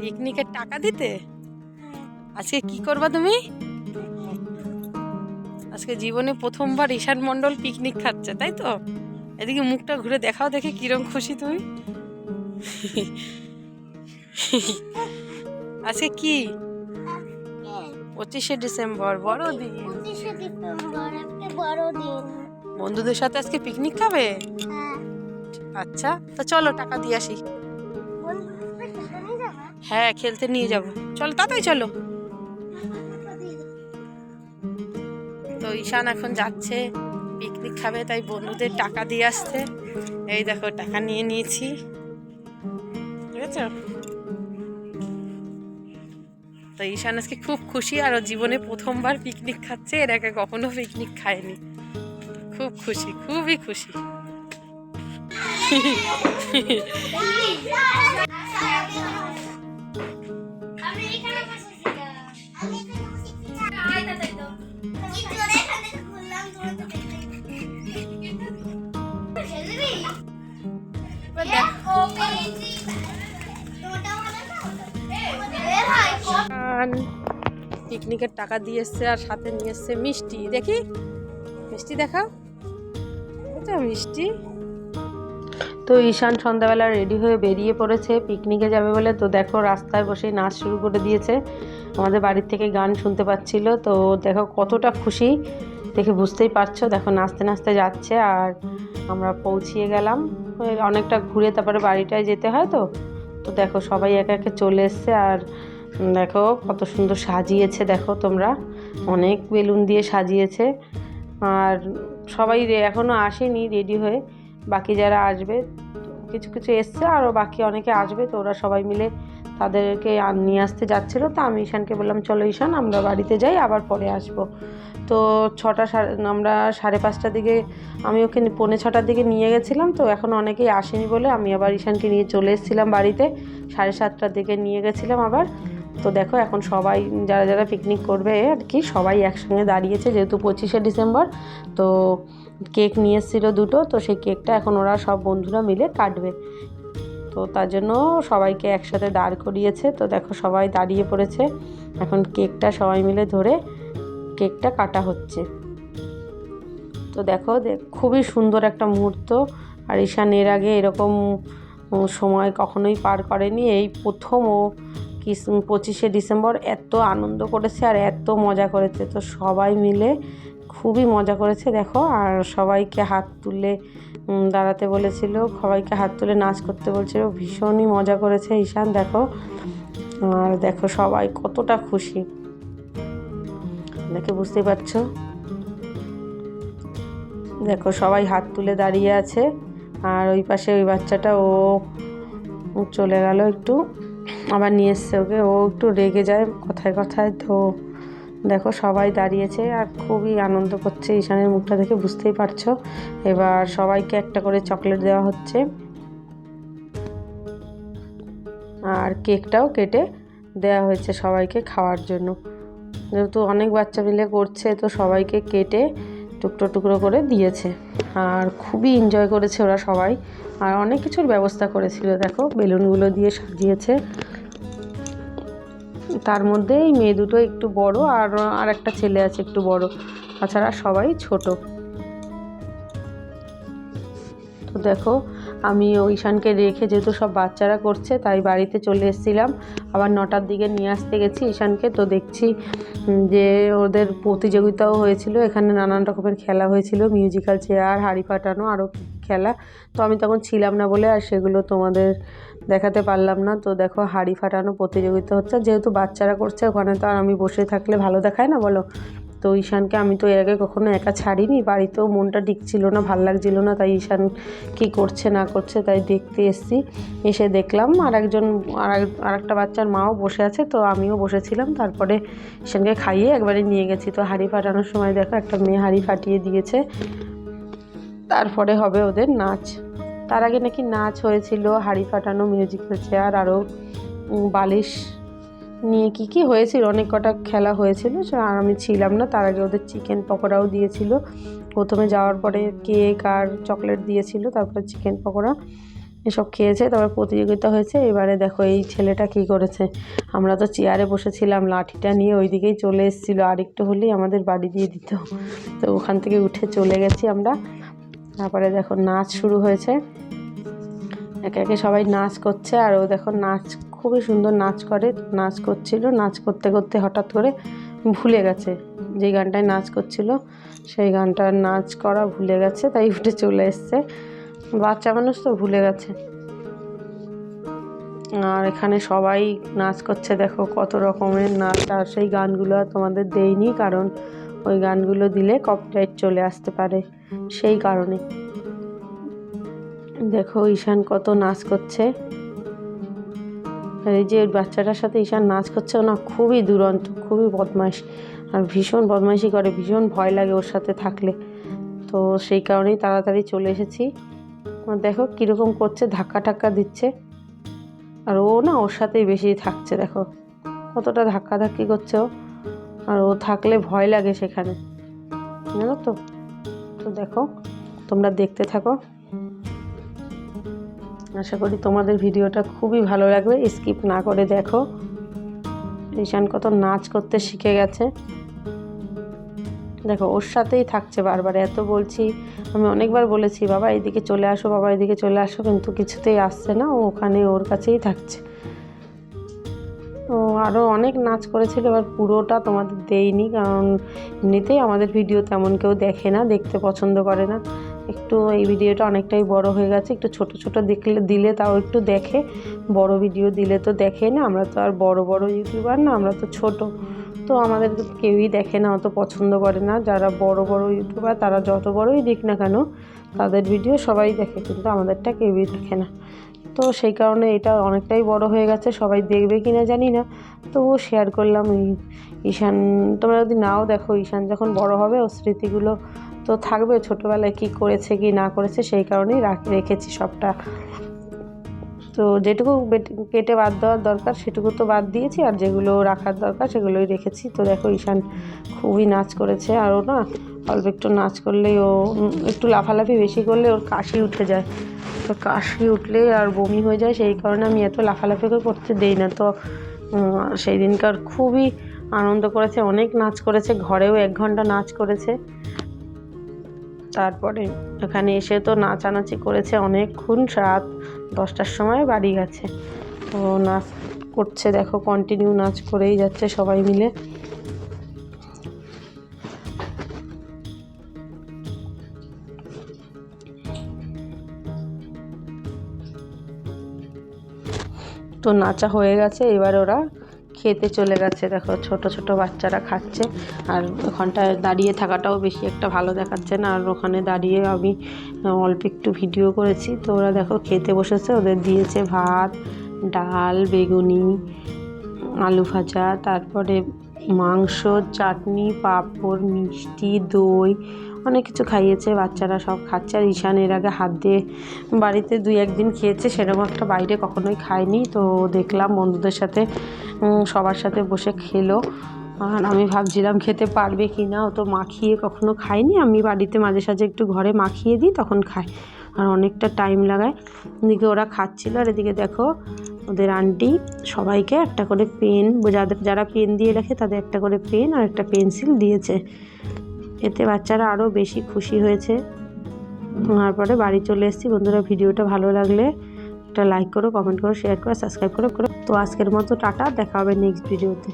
পিকনিকের টাকা দিতে? আজকে কি করবা তুমি? আজকে জীবনে প্রথমবার ঈশান মণ্ডল পিকনিক খাচ্ছে তাই তো? এদিকে মুখটা ঘুরে দেখাও দেখে কিরম খুশি তুমি। আজকে কি? পঁচিশে ডিসেম্বর বড় দিন। পঁচিশে ডিসেম্বর একটা বড় দিন। বন্ধুদের সাথে আজকে পিকনিক খাবে? হ্যাঁ। আচ্ছা তো চলো টাকা দিয়ে আসি। হ্যাঁ খেলতে নিয়ে যাব। চলো, তাড়াতাড়ি চলো। তো ঈশান এখন যাচ্ছে পিকনিক খাবে, তাই বন্ধুদের টাকা দিয়ে আসতে এই দেখো, টাকা নিয়ে নিয়েছি। ঠিক তো ঈশান আজকে খুব খুশি, আর জীবনে প্রথমবার পিকনিক খাচ্ছে, এর আগে কখনো পিকনিক খায়নি। খুব খুশি, খুবই খুশি। পিকনিকের টাকা দিয়ে এসছে আর সাথে নিয়ে এসছে মিষ্টি। দেখি? মিষ্টি দেখাও। মিষ্টি। তো ঈশান সন্ধ্যাবেলা রেডি হয়ে বেরিয়ে পড়েছে। পিকনিকে যাবে বলে তো দেখো রাস্তায় বসেই নাচ শুরু করে দিয়েছে। আমাদের বাড়ির থেকে গান শুনতে পাচ্ছিল। তো দেখো কতটা খুশি। দেখে বুঝতেই পারছ। দেখো নাচতে নাচতে যাচ্ছে আর আমরা পৌঁছিয়ে গেলাম। অনেকটা ঘুরে তারপরে বাড়িটায় যেতে হয় তো। তো দেখো সবাই একে একে চলে এসছে আর দেখো কত সুন্দর সাজিয়েছে দেখো তোমরা। অনেক বেলুন দিয়ে সাজিয়েছে। আর সবাই এখনও এখনও আসেনি রেডি হয়ে। বাকি যারা আসবে কিছু কিছু এসছে আরও বাকি অনেকে আসবে, তো ওরা সবাই মিলে তাদেরকে নিয়ে আসতে যাচ্ছিল। তো আমি ঈশানকে বললাম, চলো ঈশান, আমরা বাড়িতে যাই, আবার পরে আসব। তো ছটা সাড়ে, আমরা সাড়ে পাঁচটার দিকে, আমি ওকে পৌনে ছটার দিকে নিয়ে গেছিলাম, তো এখন অনেকেই আসেনি বলে আমি আবার ঈশানকে নিয়ে চলে এসেছিলাম বাড়িতে। সাড়ে সাতটার দিকে নিয়ে গেছিলাম আবার। তো দেখো, এখন সবাই, যারা যারা পিকনিক করবে আর কি, সবাই একসঙ্গে দাঁড়িয়েছে যেহেতু পঁচিশে ডিসেম্বর। তো কেক নিয়ে এসেছিল দুটো, তো সেই কেকটা এখন ওরা সব বন্ধুরা মিলে কাটবে। তো তার জন্য সবাইকে একসাথে দাঁড় করিয়েছে। তো দেখো, সবাই দাঁড়িয়ে পড়েছে। এখন কেকটা সবাই মিলে ধরে কেকটা কাটা হচ্ছে। তো দেখো খুবই সুন্দর একটা মুহূর্ত। আর ঈশান এর আগে এরকম সময় কখনোই পার করেনি। এই প্রথম ও কি পঁচিশে ডিসেম্বর এত আনন্দ করেছে আর এত মজা করেছে। তো সবাই মিলে খুবই মজা করেছে, দেখো। আর সবাইকে হাত তুলে দাঁড়াতে বলেছিল, সবাইকে হাত তুলে নাচ করতে বলছিল। ভীষণই মজা করেছে ঈশান, দেখো। আর দেখো সবাই কতটা খুশি। দেখে বুঝতেই পারছ? দেখো সবাই হাত তুলে দাঁড়িয়ে আছে। আর ওই পাশে ওই বাচ্চাটা, ও চলে গেল একটু। আবার নিয়ে এসছে ওকে। ও একটু রেগে যায় কথায় কথায়। তো দেখো সবাই দাঁড়িয়েছে আর খুবই আনন্দ করছে। ঈশানের মুখটা দেখে বুঝতেই পারছ। এবার সবাইকে একটা করে চকলেট দেওয়া হচ্ছে। আর কেকটাও কেটে দেওয়া হয়েছে সবাইকে খাওয়ার জন্য। যেহেতু অনেক বাচ্চা মিলে করছে, তো সবাইকে কেটে টুকরো টুকরো করে দিয়েছে। আর খুবই এনজয় করেছে ওরা সবাই। আর অনেক কিছুর ব্যবস্থা করেছিল, দেখো, বেলুনগুলো দিয়ে সাজিয়েছে। তার মধ্যে এই মেয়ে দুটো একটু বড় আর আর একটা ছেলে আছে একটু বড়, তাছাড়া সবাই ছোট। তো দেখো, আমি ঈশানকে রেখে যেহেতু সব বাচ্চারা করছে, তাই বাড়িতে চলে এসেছিলাম। আবার নটার দিকে নিয়ে আসতে গেছি ঈশানকে, তো দেখছি যে ওদের প্রতিযোগিতাও হয়েছিল। এখানে নানান রকমের খেলা হয়েছিল, মিউজিক্যাল চেয়ার, হাড়ি ফাটানো আরও খেলা। তো আমি তখন ছিলাম না বলে আর সেগুলো তোমাদের দেখাতে পারলাম না। তো দেখো হাড়ি ফাটানো প্রতিযোগিতা হচ্ছে। যেহেতু বাচ্চারা করছে ওখানে তো আর আমি বসে থাকলে ভালো দেখায় না বলো? তো ঈশানকে আমি তো এর আগে কখনো একা ছাড়িনি। বাড়িতেও মনটা টিকছিল না, ভালো লাগছিল না। তাই ঈশান কী করছে, না করছে তাই দেখতে এসেছি। এসে দেখলাম আর একজন আর একটা বাচ্চার মাও বসে আছে। তো আমিও বসেছিলাম। তারপরে ঈশানকে খাইয়ে একবারে নিয়ে গেছি। তো হাঁড়ি ফাটানোর সময় দেখো একটা মেয়ে হাঁড়ি ফাটিয়ে দিয়েছে। তারপরে হবে ওদের নাচ। তার আগে নাকি নাচ হয়েছিল, হাঁড়ি ফাটানো মিউজিক্যাল চেয়ার আরও বালিশ নিয়ে কি কি হয়েছিল, অনেক কটা খেলা হয়েছিল আর আমি ছিলাম না, তার আগে ওদের চিকেন পকোড়াও দিয়েছিল। প্রথমে যাওয়ার পরে কেক আর চকলেট দিয়েছিল, তারপরে চিকেন পকোড়া এসব খেয়েছে, তারপর প্রতিযোগিতা হয়েছে, এবারে দেখো এই ছেলেটা কি করেছে। আমরা তো চেয়ারে বসেছিলাম, লাঠিটা নিয়ে ওই দিকেই চলে এসেছিল, আরেকটু হলেই আমাদের বাড়ি দিয়ে দিত। তো ওখান থেকে উঠে চলে গেছি আমরা। তারপরে দেখো নাচ শুরু হয়েছে। একে একে সবাই নাচ করছে আর ও দেখো নাচ, খুবই সুন্দর নাচ করে, নাচ করছিল। নাচ করতে করতে হঠাৎ করে ভুলে গেছে। যেই গানটায় নাচ করছিল, সেই গানটার নাচ করা ভুলে গেছে, তাই উঠে চলে এসছে। বাচ্চা মানুষ তো ভুলে গেছে। আর এখানে সবাই নাচ করছে, দেখো কত রকমের নাচ। আর সেই গানগুলো তোমাদের দেইনি, কারণ ওই গানগুলো দিলে কপিরাইট চলে আসতে পারে, সেই কারণে। দেখো ঈশান কত নাচ করছে। এই যে বাচ্চাটার সাথে ঈশান নাচ করছে না খুবই দুরন্ত, খুবই বদমাইশ। আর ভীষণ বদমাইশি করে, ভীষণ ভয় লাগে ওর সাথে থাকলে। তো সেই কারণেই তাড়াতাড়ি চলে এসেছি। দেখো কীরকম করছে, ধাক্কা টাক্কা দিচ্ছে। আর ও না ওর সাথেই বেশি থাকছে, দেখো। কতটা ধাক্কা ধাক্কি করছে ও। আর ও থাকলে ভয় লাগে সেখানে। জানো তো? তো দেখো, তোমরা দেখতে থাকো। আশা করি তোমাদের ভিডিওটা খুবই ভালো লাগবে। স্কিপ না করে দেখো। ঈশান কত নাচ করতে শিখে গেছে। দেখো, ওর সাথেই থাকছে বারবার। এত বলছি, আমি অনেকবার বলেছি, বাবা, এদিকে চলে আসো, বাবা, এদিকে চলে আসো। কিন্তু কিছুতেই আসছে না। ও ওখানে ওর কাছেই থাকছে। আরও অনেক নাচ করেছিল, এবার পুরোটা তোমাদের দেইনি, কারণ এমনিতেই আমাদের ভিডিও তেমন কেউ দেখে না, দেখতে পছন্দ করে না। একটু এই ভিডিওটা অনেকটাই বড় হয়ে গেছে, একটু ছোট ছোট দেখলে, দিলে তাও একটু দেখে। বড় ভিডিও দিলে তো দেখে না, আমরা তো আর বড় বড় ইউটিউবার না, আমরা তো ছোট। তো আমাদের কেউই দেখে না, অত পছন্দ করে না। যারা বড় বড় ইউটিউবার তারা যত বড়ই দিক না কেন, তাদের ভিডিও সবাই দেখে, কিন্তু আমাদেরটা কেউই দেখে না। তো সেই কারণে এটা অনেকটাই বড় হয়ে গেছে, সবাই দেখবে কি না জানি না। তবুও শেয়ার করলাম ঈশান, তোমরা যদি নাও দেখো, ঈশান যখন বড় হবে ও স্মৃতিগুলো তো থাকবে, ছোটোবেলায় কি করেছে, কি না করেছে, সেই কারণেই রাখ- রেখেছি সবটা। তো যেটুকু কেটে বাদ দেওয়ার দরকার, সেটুকু তো বাদ দিয়েছি, আর যেগুলো রাখার দরকার, সেগুলোই রেখেছি। তো দেখো, ঈশান খুবই নাচ করেছে আর ও না অল্প একটু নাচ করলেই ও একটু লাফালাফি বেশি করলে ওর কাশি উঠে যায়। তো কাশি উঠলে আর বমি হয়ে যায়, সেই কারণে আমি এত লাফালাফি করে করতে দেই না। তো সেই দিনকার খুবই আনন্দ করেছে, অনেক নাচ করেছে, ঘরেও এক ঘণ্টা নাচ করেছে। তারপরে এখানে এসে তো নাচানাচি করেছে অনেকক্ষণ, রাত দশটার সময় বাড়ি গেছে। তো নাচ করছে, দেখো কন্টিনিউ নাচ করেই যাচ্ছে সবাই মিলে। তো নাচা হয়ে গেছে, এবার ওরা খেতে চলে গেছে। দেখো, ছোট ছোট বাচ্চারা খাচ্ছে, আর ওখানটায় দাঁড়িয়ে থাকাটাও বেশি একটা ভালো দেখাচ্ছে না। আর ওখানে দাঁড়িয়ে আমি অল্প একটু ভিডিও করেছি। তো ওরা দেখো, খেতে বসেছে, ওদের দিয়েছে ভাত, ডাল, বেগুনি, আলু ভাজা, তারপরে মাংস, চাটনি, পাঁপড়, মিষ্টি, দই অনেক কিছু খাইয়েছে, বাচ্চারা সব খাচ্ছে। আর ঈশান এর আগে হাত দিয়ে বাড়িতে দুই একদিন খেয়েছে, সেরকম একটা বাইরে কখনোই খায়নি। তো দেখলাম বন্ধুদের সাথে সবার সাথে বসে খেলো। আর আমি ভাবছিলাম খেতে পারবে কি না, ও তো মাখিয়ে কখনো খায়নি। আমি বাড়িতে মাঝে সাঝে একটু ঘরে মাখিয়ে দিই, তখন খায়। আর অনেকটা টাইম লাগায়। এদিকে ওরা খাচ্ছিল, আর এদিকে দেখো ওদের আন্টি সবাইকে একটা করে পেন, যাদের, যারা পেন দিয়ে রাখে তাদের একটা করে পেন আর একটা পেন্সিল দিয়েছে। এতে বাচ্চারা আরও বেশি খুশি হয়েছে। তারপরে বাড়ি চলে এসেছি। বন্ধুরা, ভিডিওটা ভালো লাগলে একটা লাইক করো কমেন্ট করো শেয়ার করো সাবস্ক্রাইব করো করো। তো আজকের মতো টাটা, দেখা হবে নেক্সট ভিডিওতে